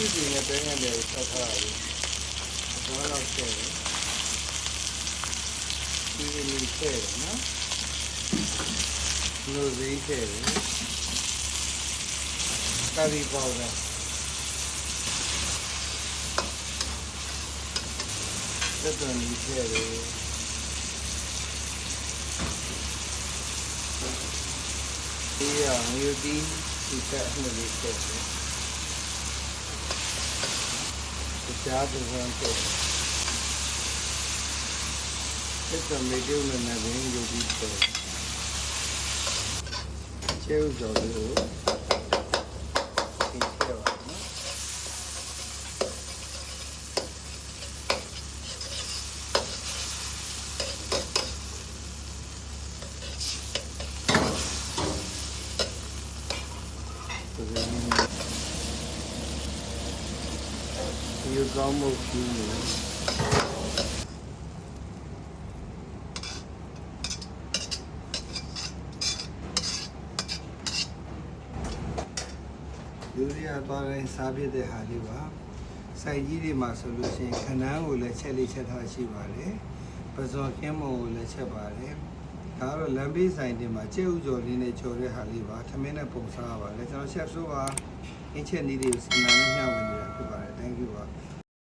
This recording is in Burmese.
ကြည့်နေတဲ့ငန်းတွေဆက်ထားရတယ်ဘာလို့လဲဒီလိုထည့်နော်လို့ဈေးထည့်တယ်ကာရီပေါဒါတက်တယ်ဒီထည့်တယ်ဒီရမျိုးဒီဒီတက်အ မှုလေးထည့်တယ်ကြားသူကန်းတော့တက်တယ်မေကျုံနဲ့လည်းဝင် ယူပြီးတော့ကျဲဥတော်လေးကိုဒီထည့်ပါနော်ဒီကောင်းမှုကြီးနေလူရီယာသွားတိုင်းစားဖြစ်တဲ့ဟာလေးပါစိုက်ကြီးတွေမှာဆိုလို့ရှိရင်ခနန်းကိုလည်းချက်လေးချက်ထားရှိပါတယ်ပဇော်ကင်းမုံကိုလည်းချက်ပါတယ်ဒါကတော့လမ်းဘေးဆိုင်တွေမှာကျဲဥကျော်လေးနဲ့ကျော်တဲ့ဟာလေးပါထမင်းနဲ့ပုံစားပါလေကျွန်တော်ချက်ဆိုပါ အင်းချက်နည်းလေးကိုစီမံနဲ့မျှဝေနေတာဖြစ်ပါတယ် thank you ပါ